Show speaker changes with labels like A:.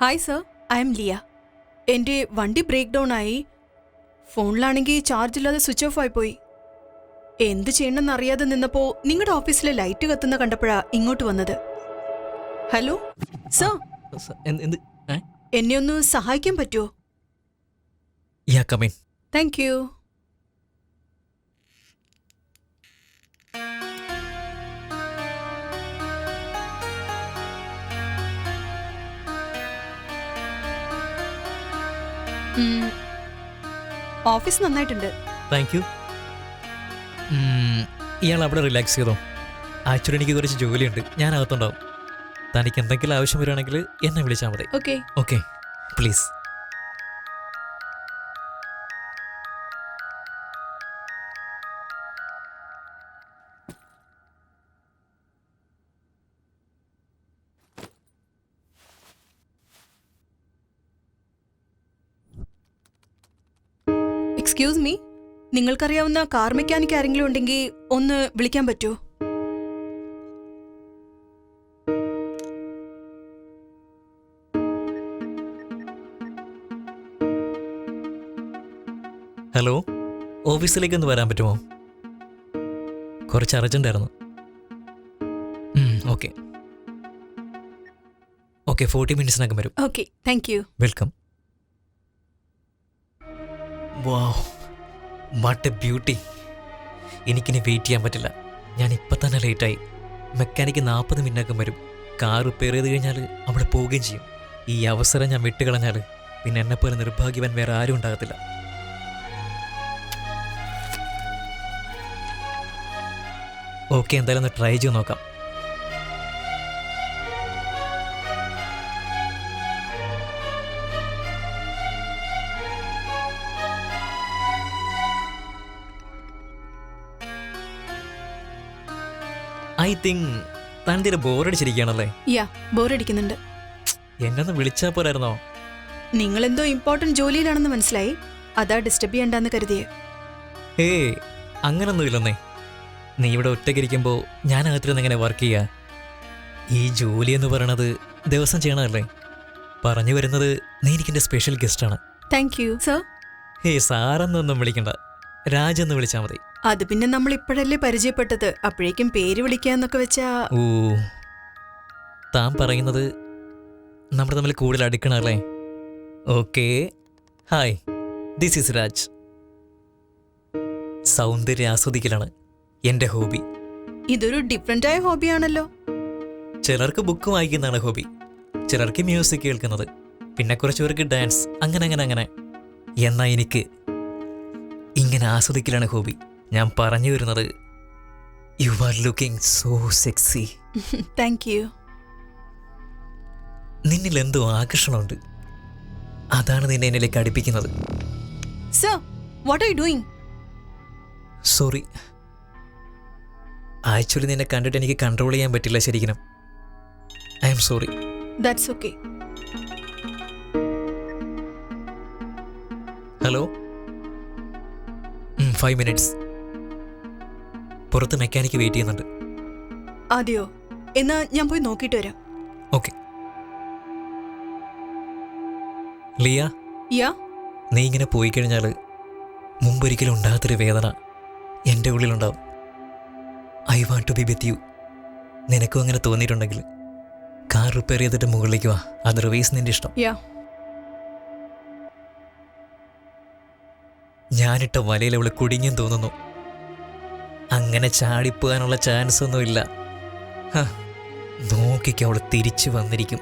A: Hi sir I am Liya എന്റെ വണ്ടി break down ആയി. ഫോണിലാണെങ്കിൽ ചാർജ് ഇല്ലാതെ സ്വിച്ച് ഓഫ് ആയി പോയി എന്ത് ചെയ്യണമെന്ന് അറിയാതെ നിന്നപ്പോൾ നിങ്ങളുടെ ഓഫീസിലെ ലൈറ്റ് കത്തുന്ന കണ്ടപ്പോഴാ ഇങ്ങോട്ട് വന്നത്. ഹലോ സർ എന്നെ ഒന്ന് സഹായിക്കാൻ പറ്റുമോ താങ്ക് യു ഓഫീസ് നന്നായിട്ടുണ്ട്.
B: താങ്ക് യു ഇയാൾ അവിടെ റിലാക്സ് ചെയ്തോ? ആക്ച്വലി എനിക്ക് കുറച്ച് ജോലിയുണ്ട്. ഞാൻ അകത്തുണ്ടാവും. തനിക്ക് എന്തെങ്കിലും ആവശ്യം വരികയാണെങ്കിൽ എന്നെ വിളിച്ചാൽ മതി.
A: Okay
B: okay please
A: excuse me നിങ്ങൾക്കറിയാവുന്ന കാർ മെക്കാനിക് ആരെങ്കിലും ഉണ്ടെങ്കിൽ ഒന്ന് വിളിക്കാൻ പറ്റുമോ
B: ഹലോ ഓഫീസിലേക്ക് ഒന്ന് വരാൻ പറ്റുമോ? കുറച്ച് അർജന്റായിരുന്നു ഓക്കെ ഓക്കെ ഫോർട്ടി മിനിറ്റ്സിനകം വരും.
A: Okay thank you
B: welcome what beauty എനിക്കിനി വെയിറ്റ് ചെയ്യാൻ പറ്റില്ല. ഞാൻ ഇപ്പം തന്നെ ലേറ്റായി മെക്കാനിക്ക് നാൽപ്പത് മിനിറ്റകം വരും. കാർ റിപ്പയർ ചെയ്ത് കഴിഞ്ഞാൽ അവിടെ പോവുകയും ചെയ്യും. ഈ അവസരം ഞാൻ വിട്ടുകളഞ്ഞാൽ പിന്നെ എന്നെപ്പോലെ നിർഭാഗ്യവൻ വേറെ ആരും ഉണ്ടാകത്തില്ല. ഓക്കെ എന്തായാലും ഒന്ന് ട്രൈ ചെയ്ത് നോക്കാം. ഐ തിങ്ക് താൻ തീരെ ബോറടിച്ചിരിക്കുകയാണല്ലേ
A: യാ ബോറടിക്കുന്നുണ്ട്
B: എന്നൊന്ന് വിളിച്ചാ പോരായിരുന്നോ?
A: നിങ്ങൾ എന്തോ ഇമ്പോർട്ടന്റ് ജോലിയിലാണെന്ന് മനസ്സിലായി. അതാ ഡിസ്റ്റർബ് ചെയ്യണ്ടെന്ന് കരുതിയേ.
B: ഏ അങ്ങനൊന്നുമില്ലെന്നേ. നീ ഇവിടെ ഒറ്റയ്ക്കിരിക്കുമ്പോൾ ഞാൻ അകത്തിരുന്ന് എങ്ങനെ വർക്ക് ചെയ്യുക ഈ ജോലി എന്ന് പറയണത് ദിവസം ചെയ്യണമല്ലേ പറഞ്ഞു വരുന്നത് നീ എനിക്കെന്റെ സ്പെഷ്യൽ ഗസ്റ്റാണ്
A: താങ്ക് യു സർ
B: ഹേ സാറെന്നൊന്നും വിളിക്കണ്ട. രാജെന്ന് വിളിച്ചാൽ മതി.
A: അത് പിന്നെ നമ്മൾ ഇപ്പോഴല്ലേ പരിചയപ്പെട്ടത്. അപ്പോഴേക്കും പേര് വിളിക്കാന്നൊക്കെ വെച്ചാ
B: ഓ താൻ പറയുന്നത് നമ്മൾ തമ്മിൽ കൂടുതൽ അടുക്കണല്ലേ? Okay. Hi this is Raj സൗന്ദര്യം ആസ്വദിക്കലാണ് എന്റെ ഹോബി.
A: ഇതൊരു ഡിഫറെന്റ് ആയ ഹോബിയാണല്ലോ.
B: ചിലർക്ക് ബുക്ക് വായിക്കുന്നതാണ് ഹോബി. ചിലർക്ക് മ്യൂസിക് കേൾക്കുന്നത്. പിന്നെ കുറച്ച് പേർക്ക് ഡാൻസ് അങ്ങനെ അങ്ങനെ അങ്ങനെ. എന്നാ എനിക്ക് ഇങ്ങനെ ആസ്വദിക്കലാണ് ഹോബി. ഞാൻ പറഞ്ഞു വരുന്നത് you are looking so sexy
A: thank you
B: നിന്നിൽ എന്തോ ആകർഷണമുണ്ട്. അതാണ് നിന്നെ എന്നിലേക്ക് അടുപ്പിക്കുന്നത്.
A: Sir what are you doing
B: sorry actually നിന്നെ കണ്ടിട്ട് എനിക്ക് കൺട്രോൾ ചെയ്യാൻ പറ്റില്ല ശരിക്കും. I am sorry
A: that's okay
B: hello five minutes പുറത്ത് മെക്കാനിക് വെയിറ്റ് ചെയ്യുന്നുണ്ട്.
A: അതെയോ എന്നാ ഞാൻ പോയി നോക്കിട്ട് വരാം.
B: ഓക്കെ. ലിയ?
A: യാ?
B: നീ ഇങ്ങനെ പോയി കഴിഞ്ഞാൽ മുമ്പൊരിക്കലും ഉണ്ടാകാത്തൊരു വേദന എന്റെ ഉള്ളിലുണ്ടാവും. I want to be with you നിനക്കും അങ്ങനെ തോന്നിയിട്ടുണ്ടെങ്കിൽ കാർ റിപ്പയർ ചെയ്തിട്ട് മുകളിലേക്ക് വാ. അതർവൈസ് നിന്റെ ഇഷ്ടം.
A: യാ.
B: ഞാനിട്ട വലയിൽ അവൾ കുടുങ്ങിയും തോന്നുന്നു. അങ്ങനെ ചാടിപ്പോകാനുള്ള ചാൻസ് ഒന്നുമില്ല. ഹ, നോക്കിക്ക് അവൾ തിരിച്ചു വന്നിരിക്കും.